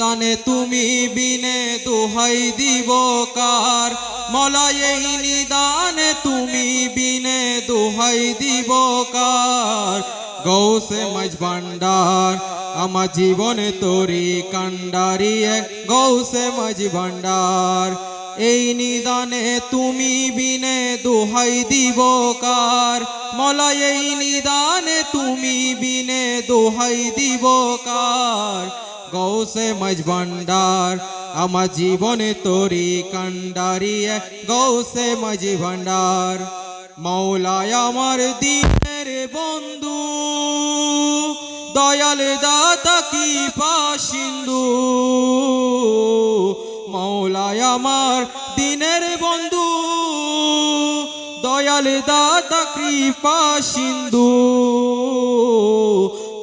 দানে তুমি বিনে দোহাই দিব কার? মলাই এই নিদানে তুমি বিনে দোহাই দিব কার? গৌসে মাঝ ভান্ডার, আমার জীবনে তোরি কান্ডারি এক গৌসে মাঝ ভান্ডার, এই নিদানে তুমি বিনে দোহাই দিব কার? এই নিদানে তুমি বিনে দোহাই দিব কার? গৌসে ভান্ডার, আমার জীবনে তোরি কান্ডারি গৌসে মাঝ ভান্ডার। মৌলায় আমার দিনের বন্ধু, দয়াল দাতা কি পাশিন্দু মৌলায় আমার দিনের বন্ধু, দয়াল দাতা কৃপা সিন্ধু।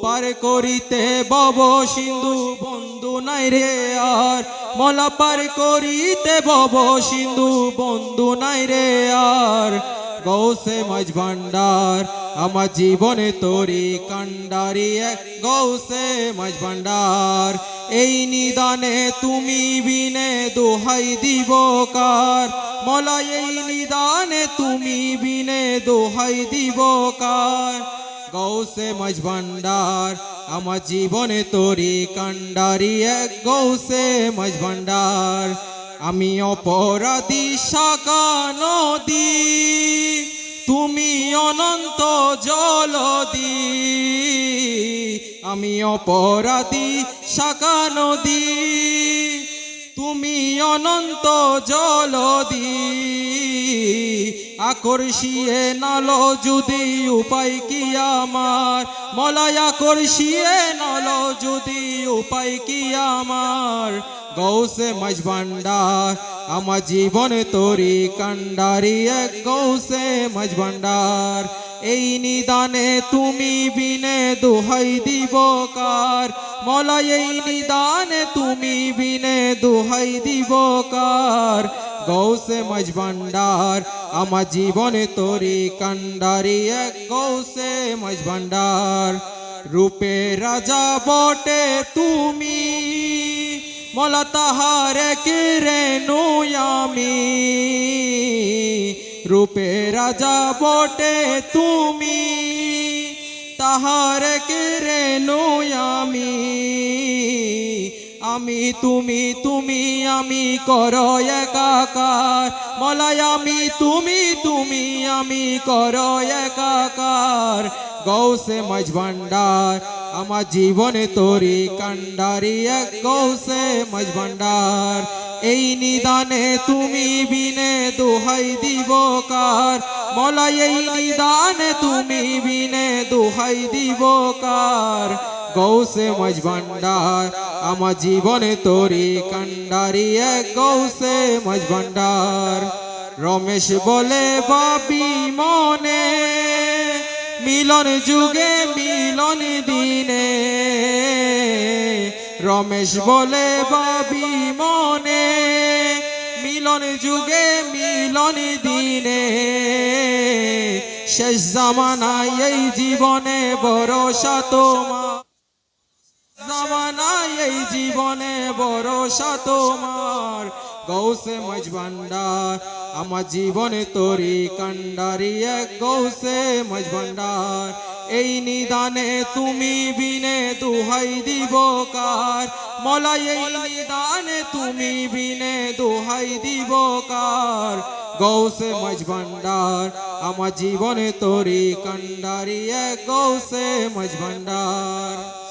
পার করিতে বব সিন্ধু, বন্ধু নাই রে আর। মলা পার করিতে বব সিন্ধু, বন্ধু নাই রে আর। গৌসে মাঝ ভান্ডার আমার জীবনে তোরি কান্ডারি গৌসে মাঝ ভান্ডার এই নিদানে তুমি বিনে দোহাই দিব কার? মলা, এই নিদানে তুমি বিনে দোহাই দিব কার? গৌসে মাঝ ভান্ডার, আমার জীবনে তোরি কান্ডারি এক গৌসে মাঝ ভান্ডার। আমি অপরাধী শাখা নদী, তুমি অনন্ত জলদি। আমি অপরাধী শাখা নদী, তুমি অনন্ত জলদি। আকর্ষিয়ে নালো যদি উপায় কি আমার? মলায় আকর্ষিয়ে নালো যদি উপায় কি আমার? গৌসে মাঝ ভান্ডার, আমার জীবনে তোরি কান্ডারি এক গৌসে মাঝ ভান্ডার। এই নিদানে তুমি বিনে দোহাই দিব কার? মলাই এই নিদানে তুমি বিনে দোহাই দিব কার? গৌসে মাঝ ভান্ডার, আমার জীবনে তোরি কান্ডারি এক গৌসে মাঝ ভান্ডার। রূপে রাজা বটে তুমি, মলা তাহার রে আমি। রূপে রাজা বটে তুমি, তাহার রে আমি আমি, তুমি তুমি, আমি কর একাকার। মলায় আমি, তুমি তুমি, আমি কর একাকার। গৌসে মাঝ ভান্ডার আমার জীবনে তোরি কান্ডারি এক গৌসে মাঝ ভান্ডার এই নিদানে তুমি বিনে দোহাই দিব কার? মলাই এই নিদানে তুমি বিনে দোহাই দিব কার? গৌসে মাঝ ভান্ডার আমার জীবনে তোরি কান্ডারি এক গৌসে মাঝ ভান্ডার রমেশ বলে বাবি মনে, মিলন যুগে, মিলন দিনে। রমেশ বলে বাবি মনে, মিলন যুগে, মিলন দিনে। শেষ জামানায় এই জীবনে ভরসা তোমার। জামানায় এই জীবনে ভরসা তোমার গৌসে মাঝ ভান্ডার, আমার জীবনে তোরি কান্ডারি এক গৌসে মাঝ ভান্ডার। এই নিদানে তুমি বিনে দুহাই দিব কার? মলাই এই নিদানে তুমি বিনে দুহাই দিব কার? গৌসে মাঝ ভান্ডার, আমার জীবনে তোরি কান্ডারি এক গৌসে মাঝ